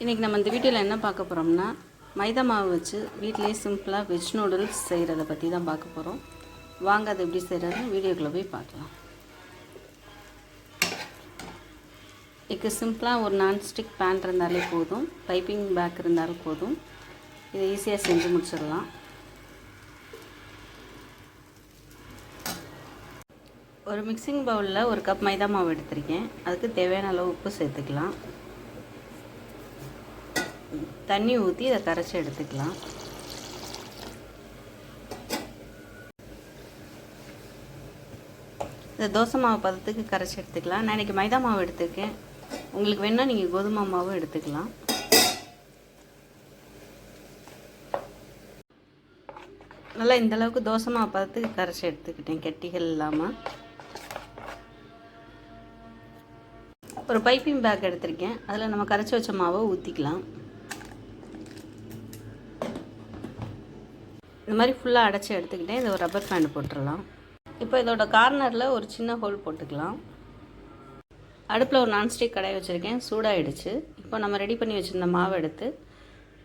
இன்றைக்கி நம்ம இந்த வீடியோவில் என்ன பார்க்க போகிறோம்னா மைதா மாவு வச்சு வீட்டிலேயே சிம்பிளாக வெஜ் நூடுல்ஸ் செய்கிறத பற்றி தான் பார்க்க போகிறோம் வாங்க அது எப்படி செய்கிறதுன்னு வீடியோக்குள்ளே போய் பார்க்கலாம். இதுக்கு சிம்பிளாக ஒரு நான்ஸ்டிக் பேன் இருந்தாலே போதும் பைப்பிங் பேக் இருந்தாலும் போதும். இதை ஈஸியாக செஞ்சு முடிச்சிடலாம். ஒரு மிக்சிங் பவுலில் ஒரு கப் மைதா மாவு எடுத்திருக்கேன். அதுக்கு தேவையான அளவு உப்பு சேர்த்துக்கலாம். தண்ணி ஊற்றி இதை கரைச்சி எடுத்துக்கலாம். இந்த தோசை மாவு பதத்துக்கு கரைச்சி எடுத்துக்கலாம். நான் இன்றைக்கி மைதா மாவு எடுத்துருக்கேன். உங்களுக்கு வேணால் நீங்கள் கோதுமை மாவும் எடுத்துக்கலாம். நல்லா இந்தளவுக்கு தோசை மாவு பதத்துக்கு கரைச்சி எடுத்துக்கிட்டேன் கெட்டிகள் இல்லாமல் ஒரு பைப்பிங் பேக் எடுத்திருக்கேன். அதில் நம்ம கரைச்சி வச்ச மாவை ஊற்றிக்கலாம் இந்த மாதிரி ஃபுல்லாக அடைச்சி எடுத்துக்கிட்டேன் இதை ஒரு ரப்பர் பேண்ட் போட்டுடலாம். இப்போ இதோட கார்னரில் ஒரு சின்ன ஹோல் போட்டுக்கலாம். அடுப்பில் ஒரு நான்ஸ்டிக் கடாய் வச்சுருக்கேன். சூடாகிடுச்சு இப்போ நம்ம ரெடி பண்ணி வச்சுருந்த மாவை எடுத்து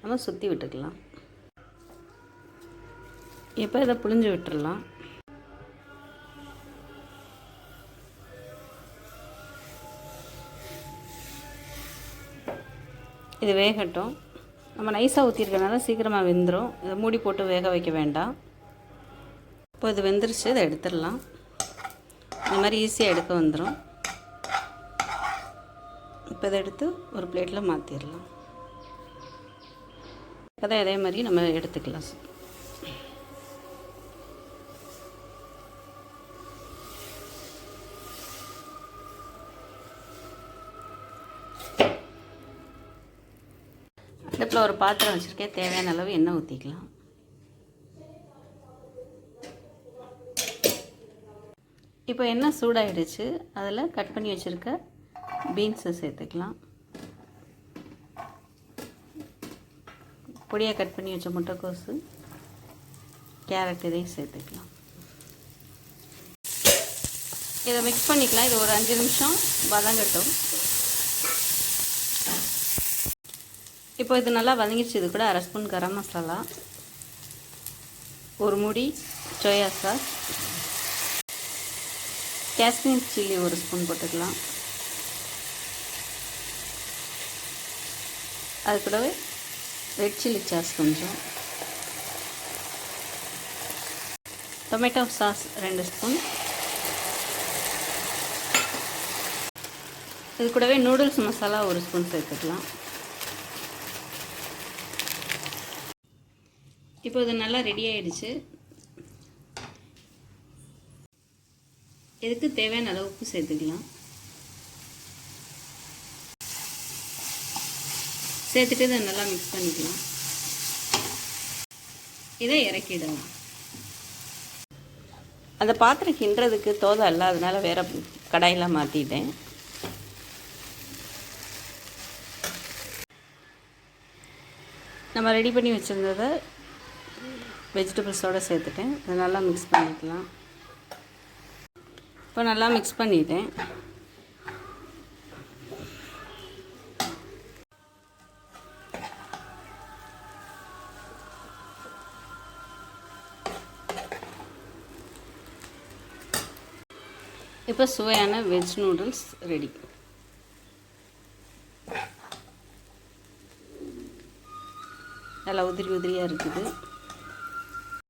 நம்ம சுற்றி விட்டுக்கலாம். இப்போ இதை புழிஞ்சு விட்டுடலாம் இது வேகட்டும். நம்ம நைஸாக ஊற்றிருக்கனால சீக்கிரமாக வெந்துடும் இதை மூடி போட்டு வேக வைக்க வேண்டாம். இப்போ இது வெந்துருச்சு இதை எடுத்துடலாம். இந்த மாதிரி ஈஸியாக எடுக்க வந்துடும் இப்போ இதை எடுத்து ஒரு பிளேட்டில் மாற்றிடலாம் அதை அதே மாதிரி நம்ம எடுத்துக்கலாம். அடுப்பில் ஒரு பாத்திரம் வச்சுருக்கேன். தேவையான அளவு எண்ணெய் ஊற்றிக்கலாம் இப்போ எண்ணெய் சூடாயிடுச்சு. அதில் கட் பண்ணி வச்சுருக்க பீன்ஸை சேர்த்துக்கலாம். பொடியாக கட் பண்ணி வச்ச முட்டைக்கோசு கேரட் இதையும் சேர்த்துக்கலாம். இதை மிக்ஸ் பண்ணிக்கலாம். இது ஒரு அஞ்சு நிமிஷம் வதங்கட்டும். இப்போ இது நல்லா வதங்கிடுச்சு இது கூட அரை ஸ்பூன் கரம் மசாலா ஒரு முடி சோயா சாஸ் காஷ்மீர் சில்லி ஒரு ஸ்பூன் போட்டுக்கலாம். அது கூடவே ரெட் சில்லி சாஸ் கொஞ்சம். டொமேட்டோ சாஸ் ரெண்டு ஸ்பூன். இது கூடவே நூடுல்ஸ் மசாலா ஒரு ஸ்பூன் சேர்த்துக்கலாம். இப்போ இது நல்லா ரெடி ஆயிடுச்சு. இதுக்கு தேவையான அளவு உப்பு சேர்த்துக்கலாம். சேர்த்துட்டு இதை நல்லா மிக்ஸ் பண்ணிக்கலாம். இதை இறக்கிடலாம். அந்த பாத்திரம் கிண்டுறதுக்கு தோதை இல்லை அதனால வேறு கடாயில் மாற்றிட்டேன் நம்ம ரெடி பண்ணி வச்சுருந்ததை வெஜிடபிள்ஸோடு சேர்த்துட்டேன். அதை நல்லா மிக்ஸ் பண்ணிக்கலாம். இப்போ நல்லா மிக்ஸ் பண்ணிட்டேன். இப்போ சுவையான வெஜ் நூடுல்ஸ் ரெடி நல்லா உதிரி உதிரியாக இருக்குது.